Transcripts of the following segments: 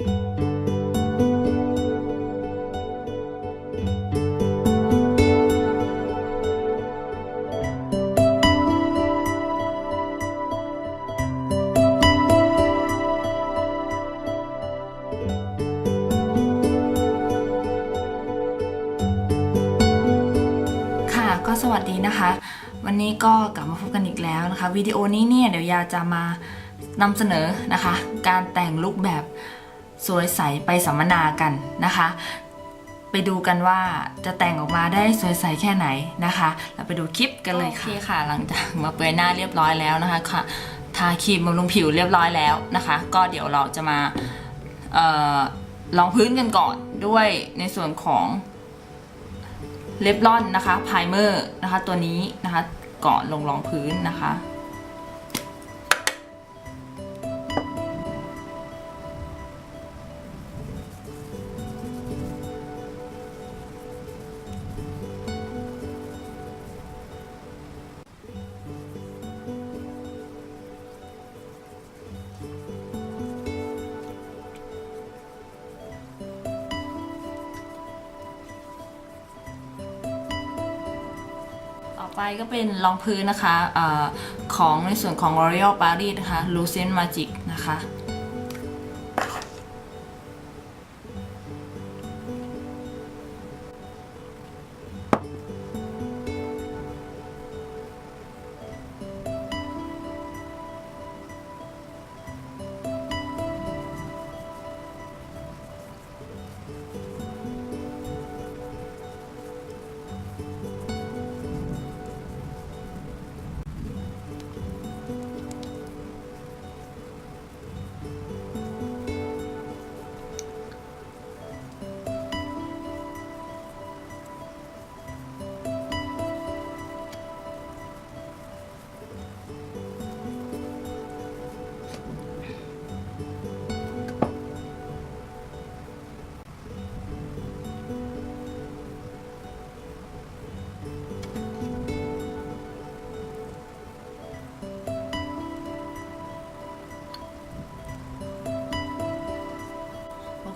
ค่ะก็สวัสดีนะคะ วันนี้ก็กลับมาพบกันอีกแล้วนะคะวิดีโอนี้เนี่ยเดี๋ยวยาจะมานำเสนอนะคะ การแต่งลุคแบบ สวยใสไปสัมมนากันนะคะ ไปดูกันว่าจะแต่งออกมาได้สวยใสแค่ไหนนะคะ เราไปดูคลิปกันเลยค่ะโอเคค่ะ หลังจากมาเปลือยหน้าเรียบร้อยแล้วนะคะค่ะทาครีมบำรุงผิวเรียบร้อยแล้วนะคะ ก็เดี๋ยวเราจะมาออลองพื้นกันก่อนด้วยในส่วนของเลบลอนนะคะไพรเมอร์นะคะตัวนี้นะคะก่อนลงรองพื้นนะคะ ไปก็เป็นรองพื้นนะคะออของในส่วนของ L'Oreal Paris นะคะ Lucent Magic นะคะ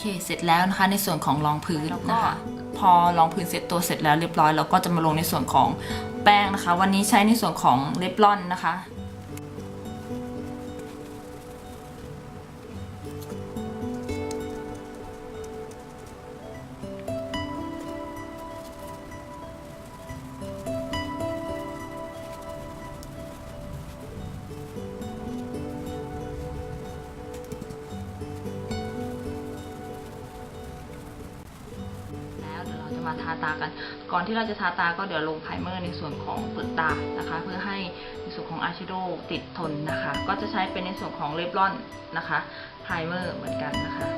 เคเสร็จแล้วนะคะในส่วนของรองพื้นนะคะพอรองพื้นเสร็จตัวเสร็จแล้วเรียบร้อยเราก็จะมาลงในส่วนของแป้งนะคะ วันนี้ใช้ในส่วนของเลบลอนนะคะาตากัน ก่อนที่เราจะทาตาก็เดี๋ยวลงไพรเมอร์ในส่วนของเปลือกตานะคะ เพื่อให้ในส่วนของอายแชโดว์ติดทนนะคะ ก็จะใช้เป็นในส่วนของเลบลอนนะคะไพรเมอร์เหมือนกันนะคะ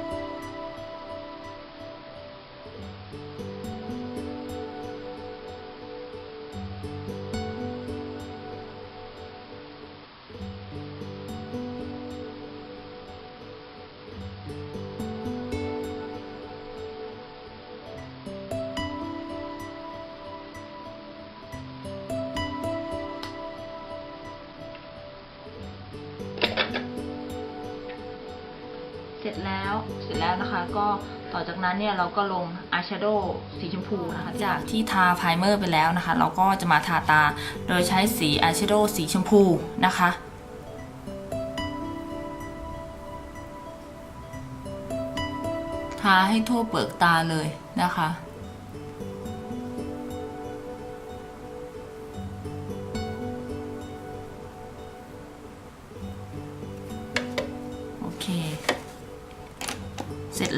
แล้วเสร็จแล้วนะคะ ก็ต่อจากนั้นเนี่ยเราก็ลงอายแชโดว์สีชมพูนะคะจากที่ทาไพรเมอร์ไปแล้วนะคะ เราก็จะมาทาตาโดยใช้สีอายแชโดว์สีชมพูนะคะทาให้ทั่วเปลือกตาเลยนะคะ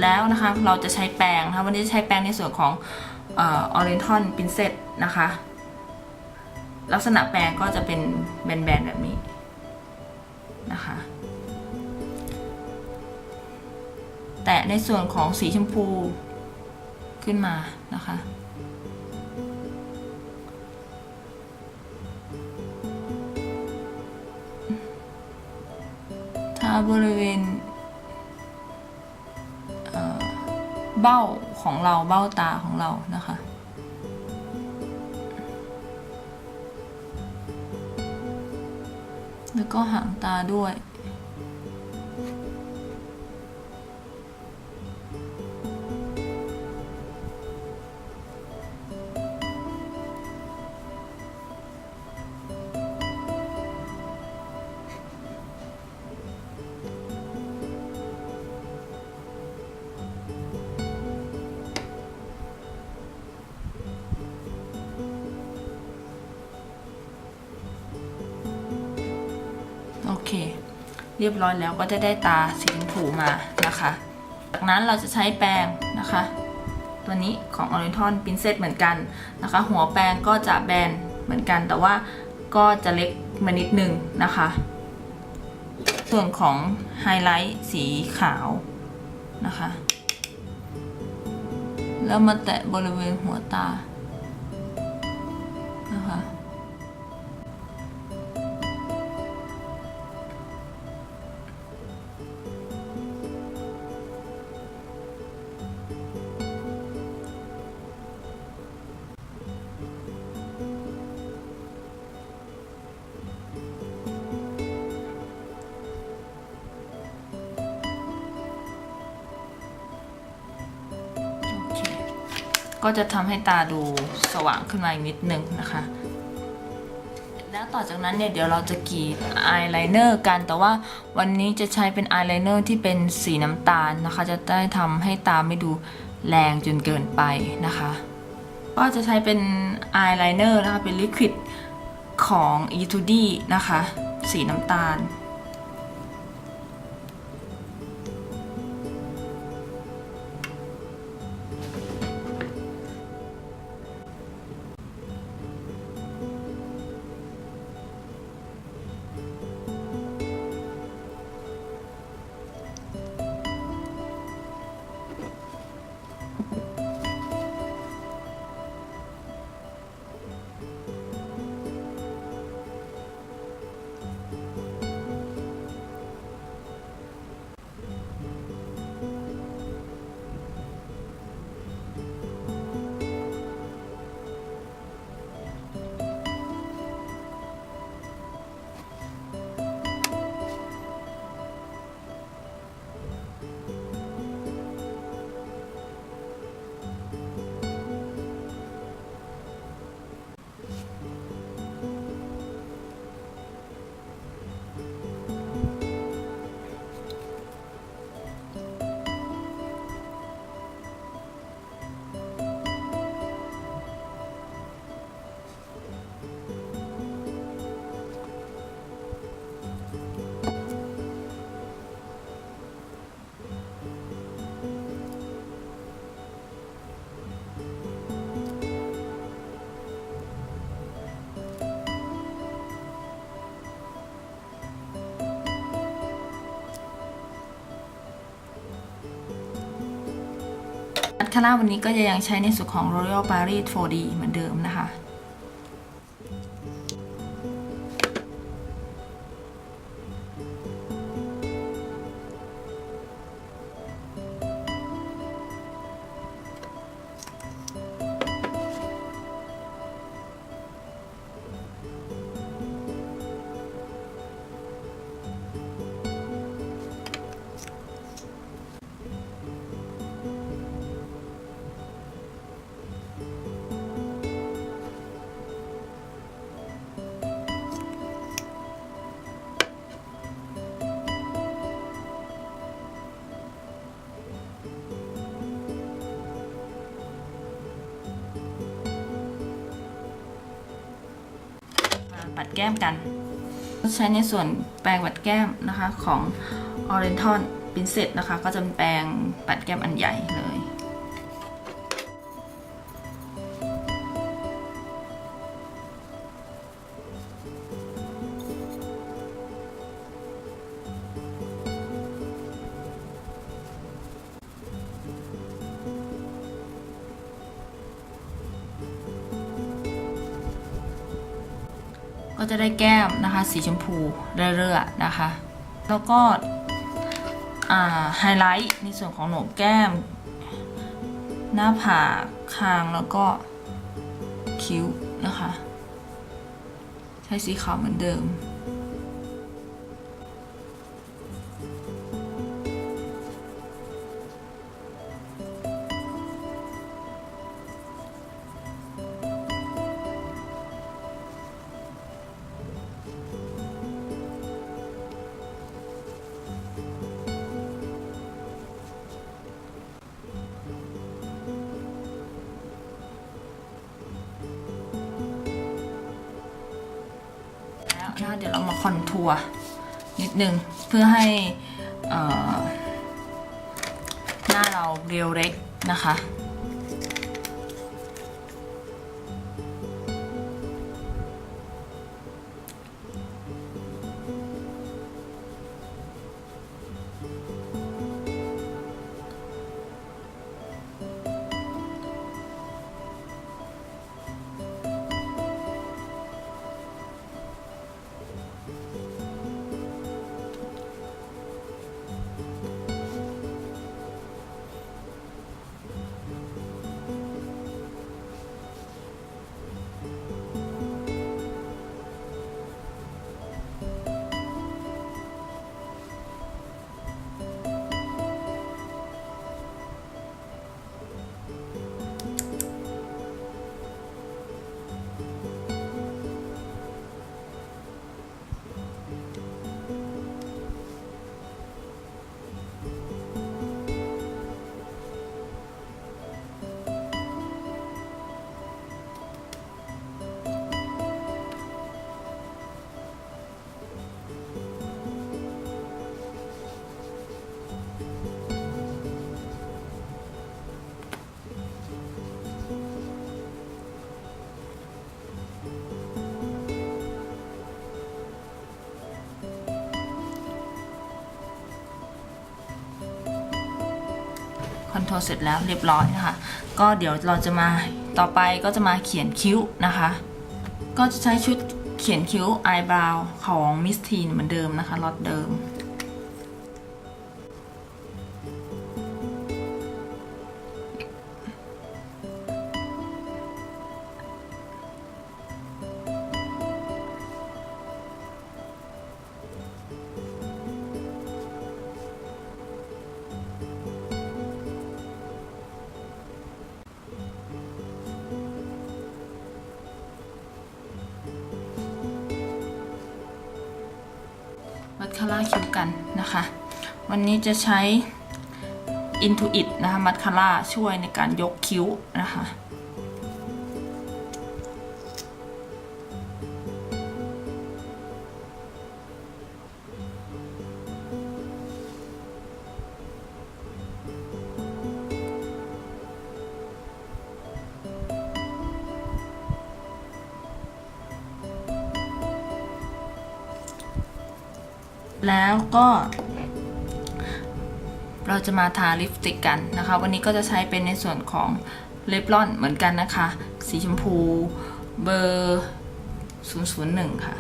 แล้วนะคะ เราจะใช้แปรงนะคะวันนี้จะใช้แปรงในส่วนของออเรนทอนปินเซตนะคะ ลักษณะแปรงก็จะเป็นแบนๆแบบนี้นะคะแตะในส่วนของสีชมพูขึ้นมานะคะทาบริเวณ เบ้าของเราเบ้าตาของเรานะคะ แล้วก็หางตาด้วย เรียบร้อยแล้วก็จะได้ตาสีชมพูมานะคะ จากนั้นเราจะใช้แปรงนะคะ ตัวนี้ของ Oriental Princess เหมือนกันนะคะ หัวแปรงก็จะแบนเหมือนกัน แต่ว่าก็จะเล็กมานิดนึงนะคะ ส่วนของไฮไลท์สีขาวนะคะ แล้วมาแตะบริเวณหัวตานะคะ ก็จะทำให้ตาดูสว่างขึ้นมาอีกนิดนึงนะคะ แล้วต่อจากนั้นเนี่ยเดี๋ยวเราจะกรีดอายไลเนอร์กัน แต่ว่าวันนี้จะใช้เป็นอายไลเนอร์ที่เป็นสีน้ำตาลนะคะ จะได้ทำให้ตาไม่ดูแรงจนเกินไปนะคะ ก็จะใช้เป็นอายไลเนอร์นะคะ เป็นลิควิดของ e 2 d นะคะ สีน้ำตาล อัลคาร่าวันนี้ก็จะยังใช้ในส่วนของ Royal Paris 4D เหมือนเดิมนะคะ แก้มกัน ใช้ในส่วนแปรงปัดแก้มนะคะของ Oriental Princess นะคะ ก็จะเป็นแปรงปัดแก้มอันใหญ่เลย ก็จะได้แก้มนะคะ สีชมพูเรื่อยๆนะคะ แล้วก็ไฮไลท์ในส่วนของโหนกแก้ม หน้าผากคางแล้วก็คิ้วนะคะ ใช้สีขาวเหมือนเดิม เดี๋ยวเรามาคอนทัวร์นิดนึง เพื่อให้หน้าเราเรียวเล็กนะคะ คอเสร็จแล้วเรียบร้อยนะคะ ก็เดี๋ยวเราจะมาต่อไปก็จะมาเขียนคิ้วนะคะ ก็จะใช้ชุดเขียนคิ้วไอบราวของมิสทีนเหมือนเดิมนะคะล็อตเดิมาร่าคิ้วกันนะคะ วันนี้จะใช้ Intuit นะคะมัดคาร่าช่วยในการยกคิ้วนะคะ แล้วก็ เราจะมาทาลิปสติกกันนะคะ วันนี้ก็จะใช้เป็นในส่วนของเลปลอนเหมือนกันนะคะ สีชมพูเบอร์ 001 ค่ะ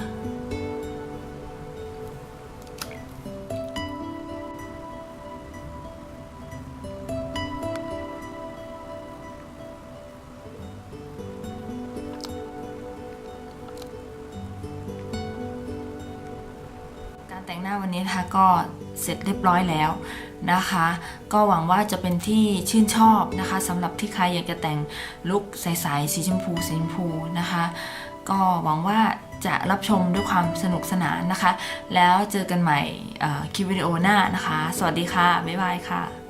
นี้นะคะก็เสร็จเรียบร้อยแล้วนะคะ ก็หวังว่าจะเป็นที่ชื่นชอบนะคะสำหรับที่ใครอยากจะแต่งลุคใสๆสีชมพูสีชมพูนะคะ ก็หวังว่าจะรับชมด้วยความสนุกสนานนะคะ แล้วเจอกันใหม่คลิปวิดีโอหน้านะคะ สวัสดีค่ะ บ๊ายบายค่ะ